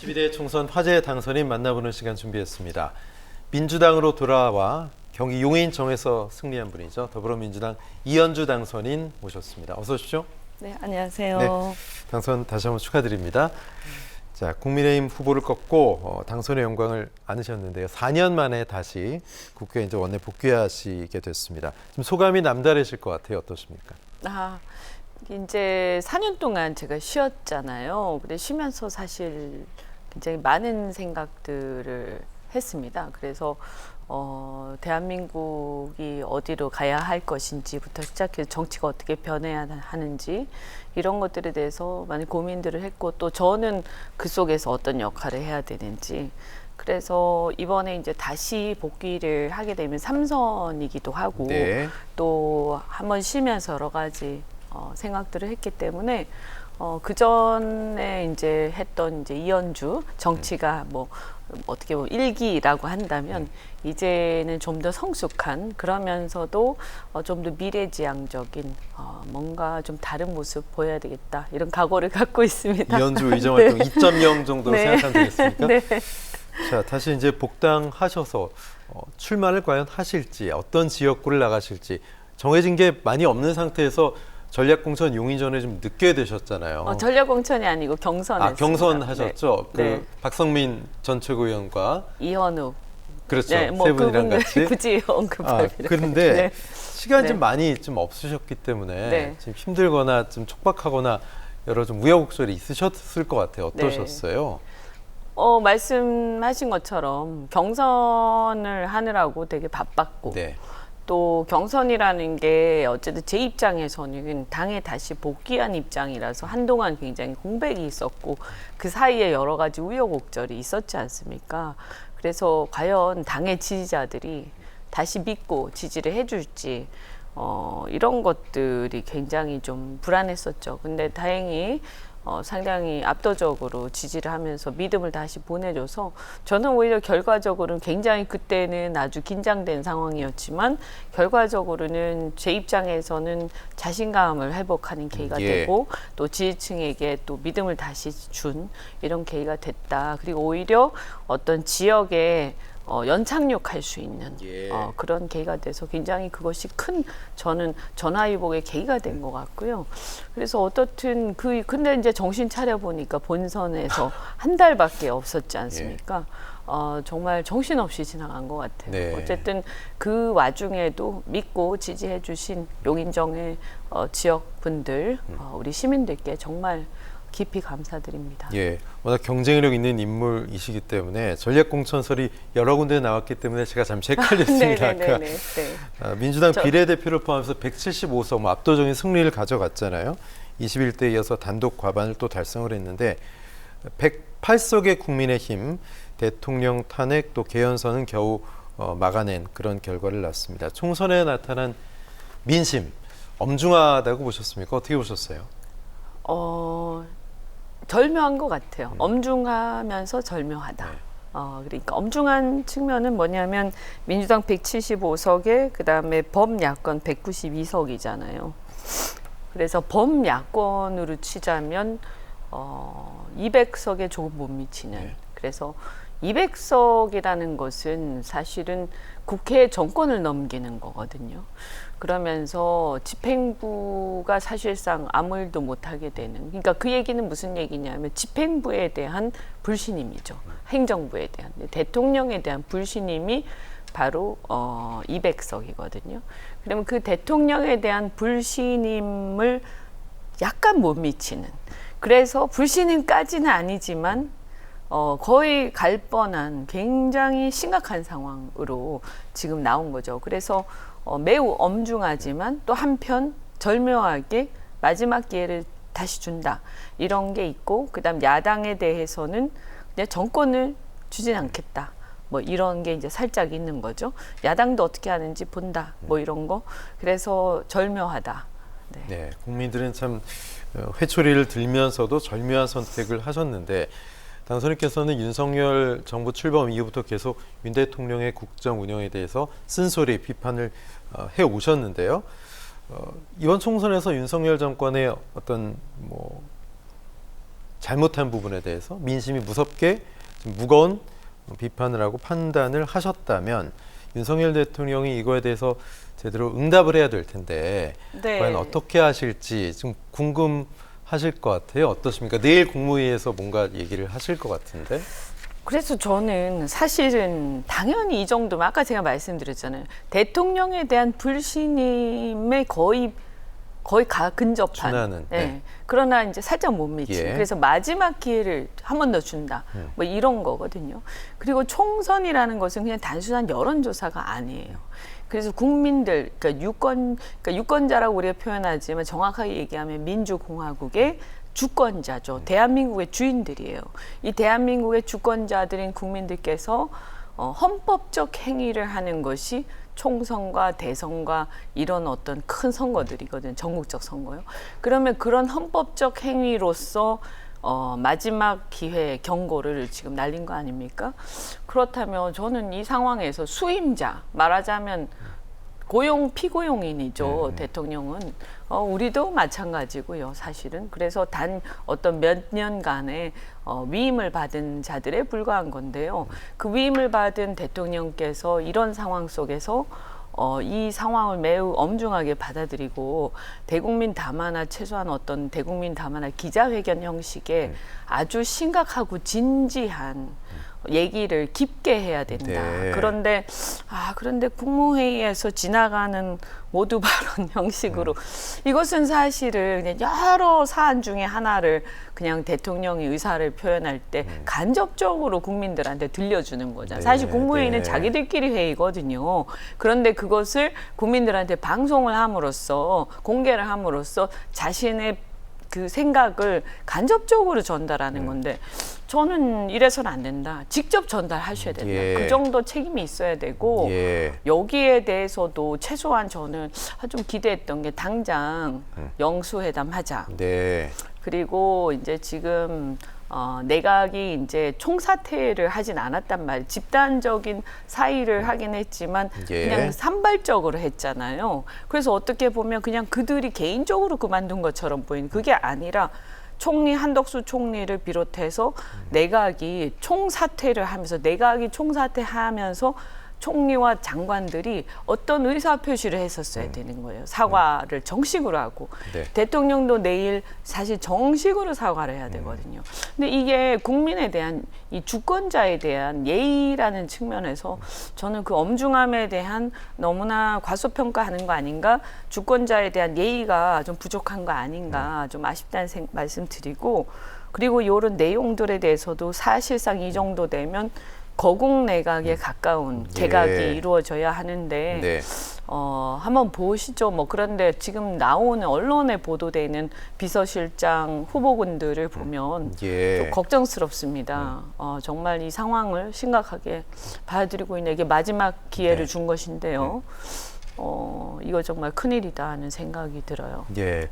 12대 총선 화제 당선인 만나보는 시간 준비했습니다. 민주당으로 돌아와 경기 용인청에서 승리한 분이죠. 더불어민주당 이현주 당선인 모셨습니다. 어서 오십시오. 네, 안녕하세요. 네. 당선 다시 한번 축하드립니다. 자, 국민의힘 후보를 꺾고 어, 당선의 영광을 안으셨는데요. 4년 만에 다시 국회에 이제 원내 복귀하시게 됐습니다. 좀 소감이 남다르실 것 같아요. 어떠십니까? 아, 이제 4년 동안 제가 쉬었잖아요. 근데 쉬면서 사실 굉장히 많은 생각들을 했습니다. 그래서 어, 대한민국이 어디로 가야 할 것인지부터 시작해서 정치가 어떻게 변해야 하는지 이런 것들에 대해서 많이 고민들을 했고 또 저는 그 속에서 어떤 역할을 해야 되는지 그래서 이번에 이제 다시 복귀를 하게 되면 삼선이기도 하고 네. 또 한 번 쉬면서 여러 가지 어, 생각들을 했기 때문에 어, 그 전에 이제 했던 이제 이연주 정치가 뭐 어떻게 보면 일기라고 한다면 이제는 좀 더 성숙한 그러면서도 어, 좀 더 미래지향적인 어, 뭔가 좀 다른 모습 보여야 되겠다 이런 각오를 갖고 있습니다. 이현주 의정 활동 2.0 정도로 네. 생각하면 되겠습니까? 네. 자, 다시 이제 복당하셔서 어, 출마를 과연 하실지, 어떤 지역구를 나가실지 정해진 게 많이 없는 상태에서 전략공천 용인전에 좀 늦게 되셨잖아요. 어, 전략공천이 아니고 경선 아, 경선 하셨죠? 그 네. 박성민 전 최고위원과 이현우 그렇죠. 네, 뭐 세 분이랑 같이. 굳이 언급할 아, 필요 그런데 네. 시간이 네. 좀 많이 좀 없으셨기 때문에 네. 지금 힘들거나 좀 촉박하거나 여러 좀 우여곡절이 있으셨을 것 같아요. 네. 어떠셨어요? 어, 말씀하신 것처럼 경선을 하느라고 되게 바빴고 네. 또 경선이라는 게 어쨌든 제 입장에서는 당에 다시 복귀한 입장이라서 한동안 굉장히 공백이 있었고 그 사이에 여러 가지 우여곡절이 있었지 않습니까? 그래서 과연 당의 지지자들이 다시 믿고 지지를 해줄지 어, 이런 것들이 굉장히 좀 불안했었죠. 근데 다행히 어, 상당히 압도적으로 지지를 하면서 믿음을 다시 보내줘서 저는 오히려 결과적으로는 굉장히 그때는 아주 긴장된 상황이었지만 결과적으로는 제 입장에서는 자신감을 회복하는 계기가 예. 되고 또 지지층에게 또 믿음을 다시 준 이런 계기가 됐다. 그리고 오히려 어떤 지역에 어, 연착륙할 수 있는 예. 어, 그런 계기가 돼서 굉장히 그것이 큰 저는 전화위복의 계기가 된 것 같고요. 그래서 어떻든 그 근데 이제 정신 차려 보니까 본선에서 한 달밖에 없었지 않습니까? 어, 정말 정신없이 지나간 것 같아요. 네. 어쨌든 그 와중에도 믿고 지지해 주신 용인정의 어, 지역 분들, 어, 우리 시민들께 정말 깊이 감사드립니다. 예, 워낙 경쟁력 있는 인물이시기 때문에 전략 공천설이 여러 군데 나왔기 때문에 제가 잠시 헷갈렸습니다. 아까 네네네네. 네. 아, 민주당 저- 비례대표를 포함해서 175석 뭐 압도적인 승리를 가져갔잖아요. 21대에 이어서 단독 과반을 또 달성을 했는데 108석의 국민의힘 대통령 탄핵 또 개헌선은 겨우 어, 막아낸 그런 결과를 낳습니다. 총선에 나타난 민심 엄중하다고 보셨습니까? 어떻게 보셨어요? 어, 절묘한 것 같아요. 엄중하면서 절묘하다. 네. 어, 그러니까 엄중한 측면은 뭐냐면 민주당 175석에 그다음에 범야권 192석이잖아요. 그래서 범야권으로 치자면 어, 200석에 조금 못 미치는. 네. 그래서 200석이라는 것은 사실은 국회 정권을 넘기는 거거든요. 그러면서 집행부가 사실상 아무 일도 못하게 되는. 그러니까 그 얘기는 무슨 얘기냐면 집행부에 대한 불신임이죠. 행정부에 대한. 대통령에 대한 불신임이 바로 어 200석이거든요. 그러면 그 대통령에 대한 불신임을 약간 못 미치는. 그래서 불신임까지는 아니지만 어, 거의 갈 뻔한 굉장히 심각한 상황으로 지금 나온 거죠. 그래서 어, 매우 엄중하지만 또 한편 절묘하게 마지막 기회를 다시 준다. 이런 게 있고, 그 다음 야당에 대해서는 그냥 정권을 주진 않겠다. 뭐 이런 게 이제 살짝 있는 거죠. 야당도 어떻게 하는지 본다. 뭐 이런 거. 그래서 절묘하다. 네. 네, 국민들은 참 어, 회초리를 들면서도 절묘한 선택을 하셨는데 당선인께서는 윤석열 정부 출범 이후부터 계속 윤 대통령의 국정 운영에 대해서 쓴소리 비판을 어, 해 오셨는데요. 어, 이번 총선에서 윤석열 정권의 어떤 뭐 잘못한 부분에 대해서 민심이 무섭게 좀 무거운 비판을 하고 판단을 하셨다면 윤석열 대통령이 이거에 대해서 제대로 응답을 해야 될 텐데 네. 과연 어떻게 하실지 좀 궁금 하실 것 같아요. 어떻습니까? 내일 국무회의에서 뭔가 얘기를 하실 것 같은데. 그래서 저는 사실은 당연히 이 정도면 아까 제가 말씀드렸잖아요. 대통령에 대한 불신임에 거의 거의 가 근접한. 준하는, 네. 그러나 이제 살짝 못 미친. 예. 음. 그래서 마지막 기회를 한 번 더 준다. 뭐 이런 거거든요. 그리고 총선이라는 것은 그냥 단순한 여론조사가 아니에요. 그래서 국민들, 그러니까 유권, 그러니까 유권자라고 우리가 표현하지만 정확하게 얘기하면 민주공화국의 주권자죠. 대한민국의 주인들이에요. 이 대한민국의 주권자들인 국민들께서 어, 헌법적 행위를 하는 것이 총선과 대선과 이런 어떤 큰 선거들이거든요. 전국적 선거요. 그러면 그런 헌법적 행위로서 어, 마지막 기회 경고를 지금 날린 거 아닙니까? 그렇다면 저는 이 상황에서 수임자 말하자면 고용 피고용인이죠 대통령은. 어, 우리도 마찬가지고요 사실은. 그래서 단 어떤 몇 년간의 어, 위임을 받은 자들에 불과한 건데요. 그 위임을 받은 대통령께서 이런 상황 속에서 어, 이 상황을 매우 엄중하게 받아들이고 대국민 담화나 최소한 어떤 대국민 담화나 기자회견 형식의 아주 심각하고 진지한 얘기를 깊게 해야 된다. 네. 그런데 아 그런데 국무회의에서 지나가는 모두 발언 형식으로 이것은 사실은 그냥 여러 사안 중에 하나를 그냥 대통령이 의사를 표현할 때 간접적으로 국민들한테 들려주는 거잖아요. 네, 사실 국무회의는 네. 자기들끼리 회의거든요. 그런데 그것을 국민들한테 방송을 함으로써 공개를 함으로써 자신의 그 생각을 간접적으로 전달하는 건데 저는 이래서는 안 된다. 직접 전달하셔야 된다. 예. 그 정도 책임이 있어야 되고 예. 여기에 대해서도 최소한 저는 좀 기대했던 게 당장 영수회담 하자. 네. 그리고 이제 지금 어, 내각이 이제 총사퇴를 하진 않았단 말이에요. 집단적인 사의를 하긴 했지만 예. 그냥 산발적으로 했잖아요. 그래서 어떻게 보면 그냥 그들이 개인적으로 그만둔 것처럼 보이는 그게 아니라 총리 한덕수 총리를 비롯해서 내각이 총사퇴를 하면서 내각이 총사퇴하면서 총리와 장관들이 어떤 의사 표시를 했었어야 되는 거예요. 사과를 정식으로 하고 네. 대통령도 내일 사실 정식으로 사과를 해야 되거든요. 근데 이게 국민에 대한 이 주권자에 대한 예의라는 측면에서 저는 그 엄중함에 대한 너무나 과소평가하는 거 아닌가? 주권자에 대한 예의가 좀 부족한 거 아닌가? 좀 아쉽다는 생, 말씀드리고 그리고 이런 내용들에 대해서도 사실상 이 정도 되면 거국 내각에 가까운 예. 개각이 이루어져야 하는데 네. 어, 한번 보시죠. 뭐 그런데 지금 나오는 언론에 보도되는 비서실장 후보군들을 보면 예. 좀 걱정스럽습니다. 어, 정말 이 상황을 심각하게 받아들이고 있는 이게 마지막 기회를 네. 준 것인데요. 어, 이거 정말 큰일이다 하는 생각이 들어요. 예.